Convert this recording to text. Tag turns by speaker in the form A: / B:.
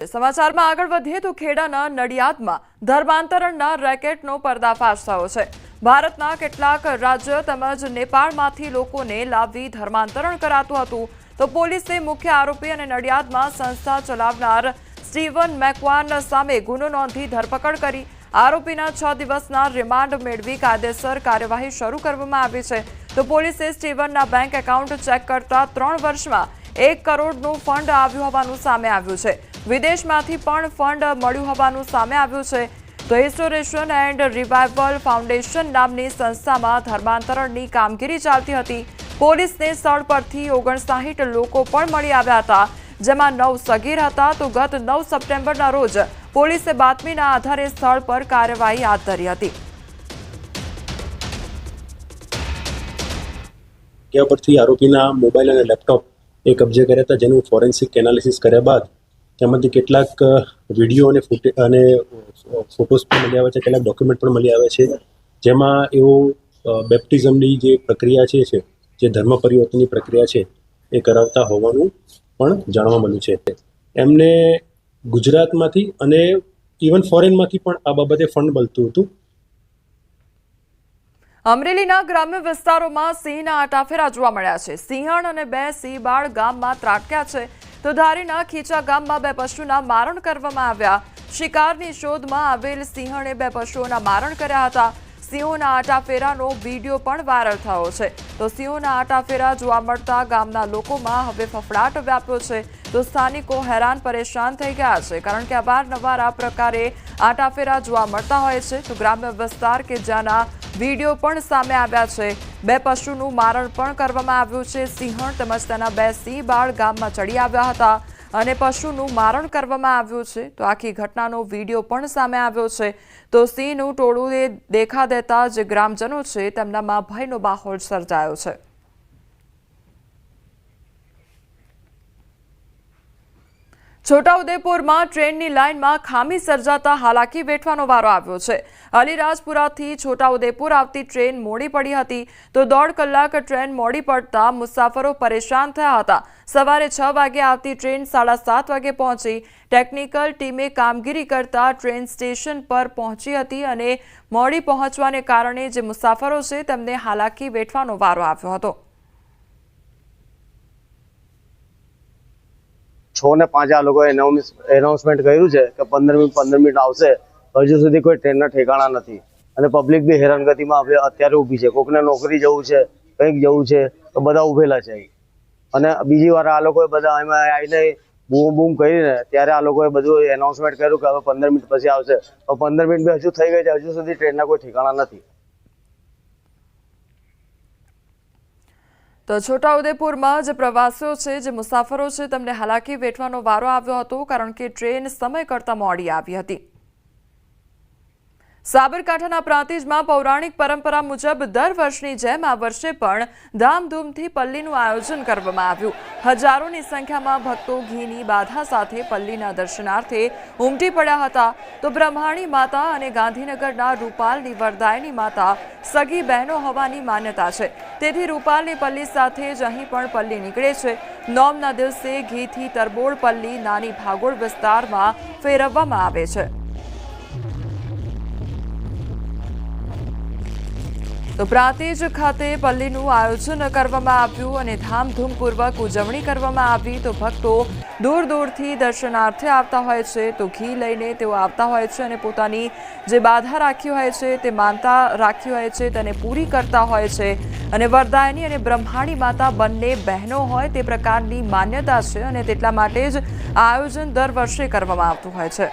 A: સમાચારમાં આગળ વધીએ તો ખેડાના નડિયાદમાં ધર્માંતરણના રેકેટનો પર્દાફાશ થયો છે. ભારતના કેટલાક રાજ્ય તેમજ નેપાળમાંથી લોકોને લાવી ધર્માંતરણ કરાતું હતું. તો પોલીસે મુખ્ય આરોપી અને નડિયાદમાં સંસ્થા ચલાવનાર સ્ટીવન મેકવાન સામે ગુનો નોંધી ધરપકડ કરી. આરોપીના છ દિવસના રિમાન્ડ મેળવી કાયદેસર કાર્યવાહી શરૂ કરવામાં આવી છે. તો પોલીસે સ્ટીવનના બેંક એકાઉન્ટ ચેક કરતા ત્રણ વર્ષમાં એક કરોડનું ફંડ આવ્યું હોવાનું સામે આવ્યું છે. વિદેશમાંથી પણ ફંડ મળ્યું હોવાનું સામે આવ્યું છે. તો રિસ્ટોરેશન એન્ડ રિવાઇવલ ફાઉન્ડેશન નામની સંસ્થામાં ધર્માંતરણની કામગીરી ચાલતી હતી. પોલીસને સ્થળ પરથી ઓગણસાહીઠ લોકો પણ મળી આવ્યા હતા. જેમાં નવ સગીર હતા તો ગત નવ સપ્ટેમ્બરના રોજ પોલીસે બાતમીના આધારે સ્થળ પર કાર્યવાહી હાથ ધરી હતી.
B: જગ્યા પરથી આરોપીના મોબાઈલ અને લેપટોપ એ કબજે કર્યા હતા. જેનું ફોરેન્સિક એનાલિસિસ કર્યા બાદ તેમાંથી કેટલાક વીડિયો અને ફોટે, અને ફોટોસ પણ મળી આવે છે, કેટલાક ડોક્યુમેન્ટ પણ મળી આવે છે. જેમાં એઓ બેપ્ટિઝમની જે પ્રક્રિયા છે જે ધર્મ પરિવર્તનની પ્રક્રિયા છે, એ કરાવતા હોવાનું પણ જાણવા મળ્યું છે. એમને ગુજરાતમાંથી અને ઇવન ફોરેનમાંથી પણ આ બાબતે ફંડ મળતું હતું.
A: અમરેલીના ગ્રામ્ય વિસ્તારોમાં સિંહના આટાફેરા જોવા મળ્યા છે. સિંહણ અને બે સિંહબાળ ગામમાં ત્રાટક્યા છે. તો ધારીના ખીચા ગામમાં બે પશુના મારણ કરવામાં આવ્યા. શિકારની શોધમાં આવેલ સિંહણે બે પશુઓના મારણ કર્યા હતા. સિંહોના આટાફેરાનો વીડિયો પણ વાયરલ થયો છે. તો સિંહોના આટાફેરા જોવા મળતા ગામના લોકોમાં હવે ફફડાટ વ્યાપ્યો છે. તો સ્થાનિકો હેરાન પરેશાન થઈ ગયા છે. કારણ કે અવારનવાર આ પ્રકારે આટાફેરા જોવા મળતા હોય છે. તો ગ્રામ્ય વિસ્તાર કે જ્યાંના વીડિયો પણ સામે આવ્યા છે. બે પશુનું મારણ પણ કરવામાં આવ્યું છે. સિંહણ તેમજ તેના બે સિંહ બાળ ગામમાં ચડી આવ્યા હતા અને પશુનું મારણ કરવામાં આવ્યું છે. તો આખી ઘટનાનો વીડિયો પણ સામે આવ્યો છે. તો સિંહનું ટોળું દેખા દેતા જે ગ્રામજનો છે તેમનામાં ભયનો માહોલ સર્જાયો છે. છોટાઉદેપુરમાં ટ્રેનની લાઇનમાં ખામી સર્જાતા હાલાકી વેઠવાનો વારો આવ્યો છે. અલીરાજપુરાથી છોટાઉદેપુર આવતી ટ્રેન મોડી પડી હતી તો દોઢ કલાક ટ્રેન મોડી પડતા મુસાફરો પરેશાન થયા હતા. સવારે છ વાગે આવતી ટ્રેન સાડા સાત વાગે પહોંચી. ટેકનિકલ ટીમે કામગીરી કરતા ટ્રેન સ્ટેશન પર પહોંચી હતી અને મોડી પહોંચવાને કારણે જે મુસાફરો છે તેમને હાલાકી વેઠવાનો વારો આવ્યો હતો.
C: છ ને પાંચ આ લોકોએ એનાઉન્સમેન્ટ કર્યું છે કે પંદર મિનિટ પંદર મિનિટ આવશે. હજુ સુધી કોઈ ટ્રેનના ઠેકાણા નથી. અને પબ્લિક બી હેરાનગતિમાં હવે અત્યારે ઊભી છે. કોકને નોકરી જવું છે, કંઈક જવું છે, તો બધા ઊભેલા છે. અને બીજી વાર આ લોકોએ બધા એમાં આવીને બૂમ બૂમ કરીને ત્યારે આ લોકોએ બધું એનાઉન્સમેન્ટ કર્યું કે હવે પંદર મિનિટ પછી આવશે. તો પંદર મિનિટ બી હજુ થઈ ગઈ છે. હજુ સુધી ટ્રેનના કોઈ ઠેકાણા નથી.
A: તો છોટાઉદેપુરમાં જે પ્રવાસીઓ છે, જે મુસાફરો છે, તેમને હાલાકી વેઠવાનો વારો આવ્યો હતો, કારણ કે ટ્રેન સમય કરતાં મોડી આવી હતી. સાબરકાંઠાના પ્રાંતિજમાં પૌરાણિક પરંપરા મુજબ દર વર્ષની જેમ આ વર્ષે પણ ધામધૂમથી પલ્લીનું આયોજન કરવામાં આવ્યું. હજારોની સંખ્યામાં ભક્તો ઘીની બાધા સાથે પલ્લીના દર્શનાર્થે ઉમટી પડ્યા હતા. તો બ્રહ્માણી માતા અને ગાંધીનગરના રૂપાલની વરદાયની માતા સગી બહેનો હોવાની માન્યતા છે. તેથી રૂપાલની પલ્લી સાથે જ અહીં પણ પલ્લી નીકળે છે. નોમના દિવસે ઘીથી તરબોળ પલ્લી નાની ભાગોળ વિસ્તારમાં ફેરવવામાં આવે છે. તો પ્રાંતિજ ખાતે પલ્લીનું આયોજન કરવામાં આવ્યું અને ધામધૂમપૂર્વક ઉજવણી કરવામાં આવી. તો ભક્તો દૂર દૂરથી દર્શનાર્થે આવતા હોય છે. તો ઘી લઈને તેઓ આવતા હોય છે અને પોતાની જે બાધા રાખી હોય છે તે માનતા રાખી હોય છે, તેને પૂરી કરતા હોય છે. અને વરદાયની અને બ્રહ્માણી માતા બંને બહેનો હોય તે પ્રકારની માન્યતા છે અને તેટલા માટે જ આયોજન દર વર્ષે કરવામાં આવતું હોય છે.